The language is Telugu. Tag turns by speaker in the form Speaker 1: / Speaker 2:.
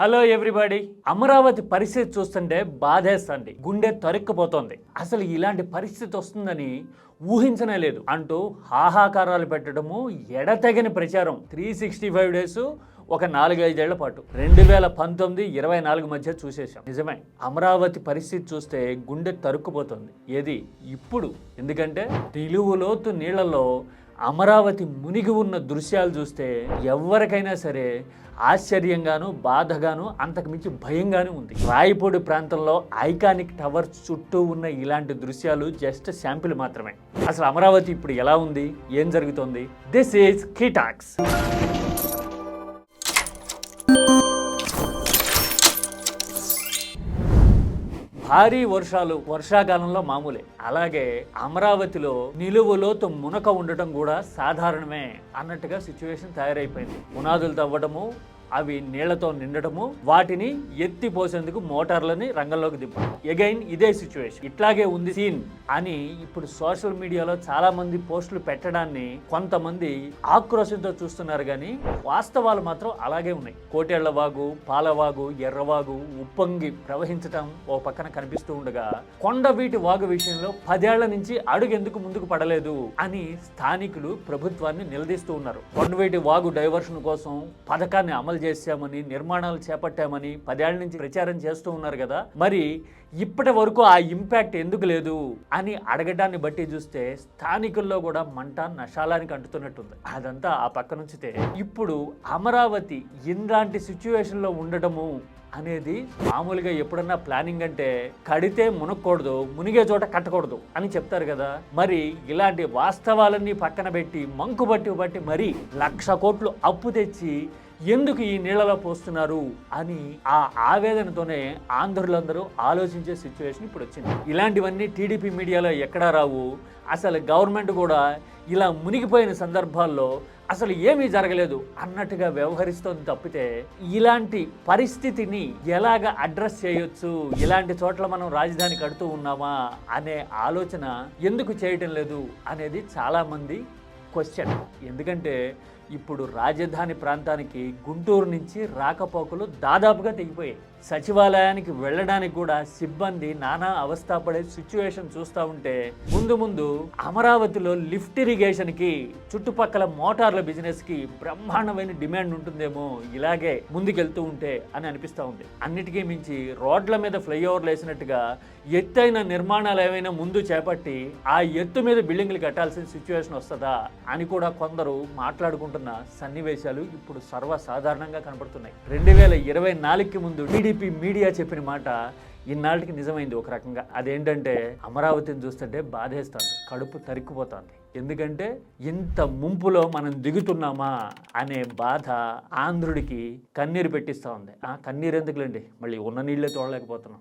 Speaker 1: హలో ఎవ్రీబడి అమరావతి పరిస్థితి చూస్తుంటే బాధేస్తుంది. గుండె తరుక్కుపోతోంది. అసలు ఇలాంటి పరిస్థితి వస్తుందని ఊహించనే లేదు. అంటూ హాహాకారాలు పెట్టడము ఎడతెగని ప్రచారం. త్రీ సిక్స్టీ ఫైవ్ డేస్ ఒక నాలుగైదేళ్ళ పాటు. రెండు వేల పంతొమ్మిది ఇరవై నాలుగు మధ్య చూసేసాం నిజమే. అమరావతి పరిస్థితి చూస్తే గుండె తరుక్కుపోతుంది. ఏది? ఇప్పుడు. ఎందుకంటే నిలువులోతు నీళ్ళలో అమరావతి మునిగి ఉన్న దృశ్యాలు చూస్తే ఎవరికైనా సరే ఆశ్చర్యంగాను బాధగాను అంతకుమించి భయంగాను ఉంది. రాయపూడి ప్రాంతంలో ఐకానిక్ టవర్స్ చుట్టూ ఉన్న ఇలాంటి దృశ్యాలు జస్ట్ శాంపిల్ మాత్రమే. అసలు అమరావతి ఇప్పుడు ఎలా ఉంది? ఏం జరుగుతోంది? దిస్ ఈజ్ కీటాక్స్ భారీ వర్షాలు వర్షాకాలంలో మామూలే. అలాగే అమరావతిలో నిలువులోతు మునక ఉండటం కూడా సాధారణమే అన్నట్టుగా సిచ్యువేషన్ తయారైపోయింది. పునాదులు తవ్వడము అవి నీళ్ళతో నిండటము వాటిని ఎత్తిపోసేందుకు మోటార్లని రంగంలోకి దింపడం. ఎగైన్ ఇదే సిచ్యువేషన్ ఇట్లాగే ఉంది సీన్ అని ఇప్పుడు సోషల్ మీడియాలో చాలా మంది పోస్టులు పెట్టడాన్ని కొంతమంది ఆక్రోశంతో చూస్తున్నారు కానీ వాస్తవాలు మాత్రం అలాగే ఉన్నాయి. కోటేళ్ళ వాగు పాలవాగు ఎర్రవాగు ఉప్పొంగి ప్రవహించటం ఓ పక్కన కనిపిస్తూ ఉండగా కొండవీటి వాగు విషయంలో పదేళ్ళ నుంచి అడుగెందుకు ముందుకు పడలేదు అని స్థానికులు ప్రభుత్వాన్ని నిలదీస్తూ ఉన్నారు. కొండవీటి వాగు డైవర్షన్ కోసం పథకాన్ని అమలు చేశామని నిర్మాణాలు చేపట్టామని పదేళ్ళ నుంచి ప్రచారం చేస్తూ ఉన్నారు కదా. మరి ఇప్పటి వరకు ఆ ఇంపాక్ట్ ఎందుకు లేదు అని అడగడాన్ని బట్టి చూస్తే స్థానికుల్లో కూడా మంట నశాలానికి అంటుతున్నట్టుంది. అదంతా ఆ పక్క నుంచితే. ఇప్పుడు అమరావతి ఇలాంటి సిచ్యువేషన్లో ఉండటము అనేది మామూలుగా ఎప్పుడన్నా ప్లానింగ్ అంటే కడితే మునక్కూడదు మునిగే చోట కట్టకూడదు అని చెప్తారు కదా. మరి ఇలాంటి వాస్తవాలన్నీ పక్కన పెట్టి మంకు బట్టి బట్టి మరి లక్ష కోట్లు అప్పు తెచ్చి ఎందుకు ఈ నీళ్ళలో పోస్తున్నారు అని ఆ ఆవేదనతోనే ఆంధ్రులందరూ ఆలోచించే సిచ్యువేషన్ ఇప్పుడు వచ్చింది. ఇలాంటివన్నీ టీడీపీ మీడియాలో ఎక్కడా రావు. అసలు గవర్నమెంట్ కూడా ఇలా మునిగిపోయిన సందర్భాల్లో అసలు ఏమీ జరగలేదు అన్నట్టుగా వ్యవహరిస్తోంది తప్పితే ఇలాంటి పరిస్థితిని ఎలాగ అడ్రస్ చేయొచ్చు? ఇలాంటి చోట్ల మనం రాజధాని కడుతూ ఉన్నామా? అనే ఆలోచన ఎందుకు చేయటం లేదు? అనేది చాలామంది క్వశ్చన్ ఎందుకంటే ఇప్పుడు రాజధాని ప్రాంతానికి గుంటూరు నుంచి రాకపోకలు దాదాపుగా తెగిపోయాయి. సచివాలయానికి వెళ్ళడానికి కూడా సిబ్బంది నానా అవస్థపడే సిచ్యువేషన్ చూస్తూ ఉంటే ముందు ముందు అమరావతిలో లిఫ్ట్ ఇరిగేషన్కి చుట్టుపక్కల మోటార్ల బిజినెస్కి బ్రహ్మాండమైన డిమాండ్ ఉంటుందేమో ఇలాగే ముందుకెళ్తూ ఉంటే అని అనిపిస్తూ ఉంది. అన్నిటికీ మించి రోడ్ల మీద ఫ్లైఓవర్లు వేసినట్టుగా ఎత్తైన నిర్మాణాలు ఏవైనా ముందు చేపట్టి ఆ ఎత్తు మీద బిల్డింగ్లు కట్టాల్సిన సిచ్యువేషన్ వస్తుందా అని కూడా కొందరు మాట్లాడుకుంటున్న సన్నివేశాలు ఇప్పుడు సర్వసాధారణంగా కనబడుతున్నాయి రెండు వేల ఇరవై నాలుగుకి ముందు టీడీపీ మీడియా చెప్పిన మాట ఇన్నాళ్ళకి నిజమైంది ఒక రకంగా. అదేంటంటే అమరావతిని చూస్తుంటే బాధేస్తుంది కడుపు తరిక్కుపోతుంది. ఎందుకంటే ఇంత ముంపులో మనం దిగుతున్నామా అనే బాధ ఆంధ్రుడికి కన్నీరు పెట్టిస్తూ ఉంది ఆ కన్నీరు ఎందుకులేండి? మళ్ళీ ఉన్న నీళ్ళే తోడలేకపోతున్నాం.